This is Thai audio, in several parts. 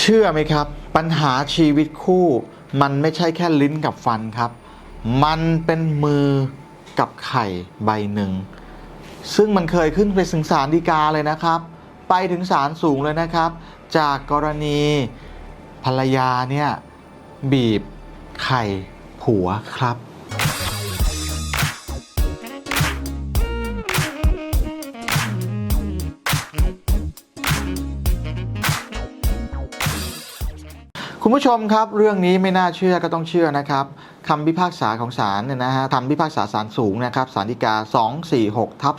เชื่อไหมครับ ปัญหาชีวิตคู่ มันไม่ใช่แค่ลิ้นกับฟันครับ มันเป็นมือกับไข่ใบหนึ่ง ซึ่งมันเคยขึ้นไปถึงศาลฎีกาเลยนะครับ ไปถึงศาลสูงเลยนะครับ จากกรณีภรรยาเนี่ยบีบไข่ผัวครับ คุณผู้ชมครับ เรื่องนี้ไม่น่าเชื่อก็ต้องเชื่อนะครับคำพิพากษาของศาลเนี่ยนะฮะคำพิพากษาศาลสูงนะครับศาลฎีกา 246ทับ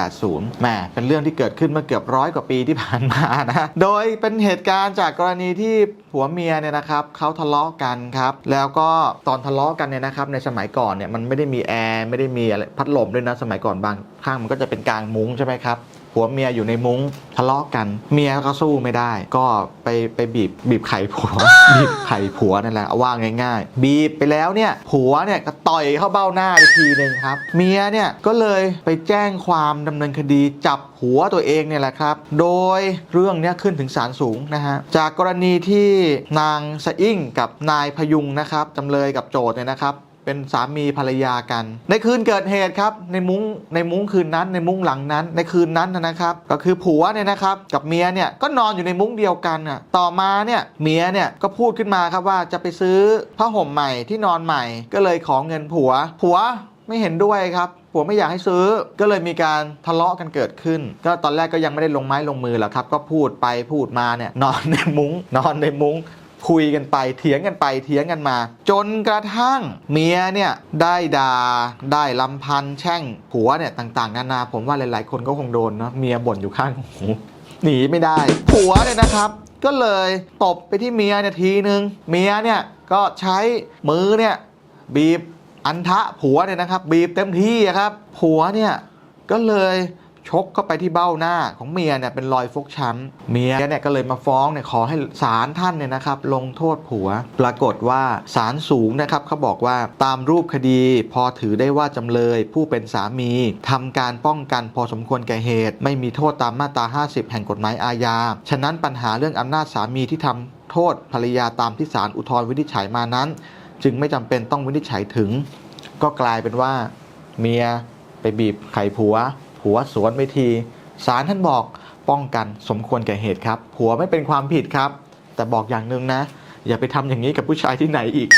2480แหมเป็นเรื่องที่เกิดขึ้นเมื่อเกือบร้อยกว่าปีที่ผ่านมานะโดยเป็นเหตุการณ์จากกรณีที่ผัวเมียเนี่ยนะครับเขาทะเลาะกันครับ แล้วก็ตอนทะเลาะกันเนี่ยนะครับในสมัยก่อนเนี่ยมันไม่ได้มีแอร์ไม่ได้มีอะไรพัดลมด้วยนะสมัยก่อนบางข้างมันก็จะเป็นกลางมุ้งใช่ไหมครับ ผัวเมียอยู่ในมุ้งทะเลาะกัน เมียก็สู้ไม่ได้ ก็ไปไปบีบบีบไข่ผัว บีบไข่ผัวนั่นแหละเอาว่าง่าย ๆ บีบไปแล้วเนี่ยผัวเนี่ยก็ต่อยเข้าเบ้าหน้าไปทีหนึ่งครับ เมียเนี่ยก็เลยไปแจ้งความดำเนินคดีจับหัวตัวเองเนี่ยแหละครับ โดยเรื่องเนี้ยขึ้นถึงศาลสูงนะฮะ จากกรณีที่นางสะอิ่งกับนายพยุงนะครับจำเลยกับโจทย์เนี่ยนะครับ เป็นสามีภรรยากัน ในคืนเกิดเหตุครับในมุ้งในมุ้งคืนนั้นในมุ้งหลังนั้น ในคืนนั้นนะครับ ก็คือผัวเนี่ยนะครับกับเมียเนี่ยก็นอนอยู่ในมุ้งเดียวกันน่ะต่อมาเนี่ยเมียเนี่ยก็พูดขึ้นมาครับว่าจะไปซื้อผ้าห่มใหม่ที่นอนใหม่ ก็เลยขอเงินผัว ผัวไม่เห็นด้วยครับผัวไม่อยากให้ซื้อ ก็เลยมีการทะเลาะกันเกิดขึ้น ก็ตอนแรกก็ยังไม่ได้ลงไม้ลงมือหรอกครับ ก็พูดไปพูดมาเนี่ยนอนในมุ้งนอนในมุ้ง คุยกันไปเถียงกันไปเถียงกันมา จนกระทั่งเมียเนี่ยได้ดา่าได้ลำพันแช่งผัวเนี่ยต่างๆ นานาผมว่าหลายๆ คนก็คงโดนเนาะเมียบ่นอยู่ข้างหูหนีไม่ได้ผัวเนี่ยนะครับ ก็เลยตบไปที่เมียเนี่ยทีนึงเมียเนี่ยก็ใช้มือเนี่ยบีบอันทะผัวเนี่ยนะครับ บีบเต็มที่ครับผัวเนี่ยก็เลย ชกเข้าไปที่เบ้าหน้าของเมียเนี่ยเป็นรอยฟกช้ำเมียเนี่ยก็เลยมาฟ้องเนี่ยขอให้ศาลท่านเนี่ยนะครับลงโทษผัว ปรากฏว่าศาลสูงนะครับเขาบอกว่าตามรูปคดีพอถือได้ว่าจำเลยผู้เป็นสามีทำการป้องกันพอสมควรแก่เหตุ ไม่มีโทษตามมาตรา 50 แห่งกฎหมายอาญา ฉะนั้นปัญหาเรื่องอำนาจสามีที่ทำโทษภรรยาตามที่ศาลอุทธรณ์วินิจฉัยมานั้น จึงไม่จำเป็นต้องวินิจฉัยถึง ก็กลายเป็นว่า เมียไปบีบไข่ผัว ผัวสวนไปทีศาลท่านบอกป้องกันสมควรแก่เหตุครับ ผัวไม่เป็นความผิดครับ แต่บอกอย่างหนึ่งนะ อย่าไปทำอย่างนี้กับผู้ชายที่ไหนอีก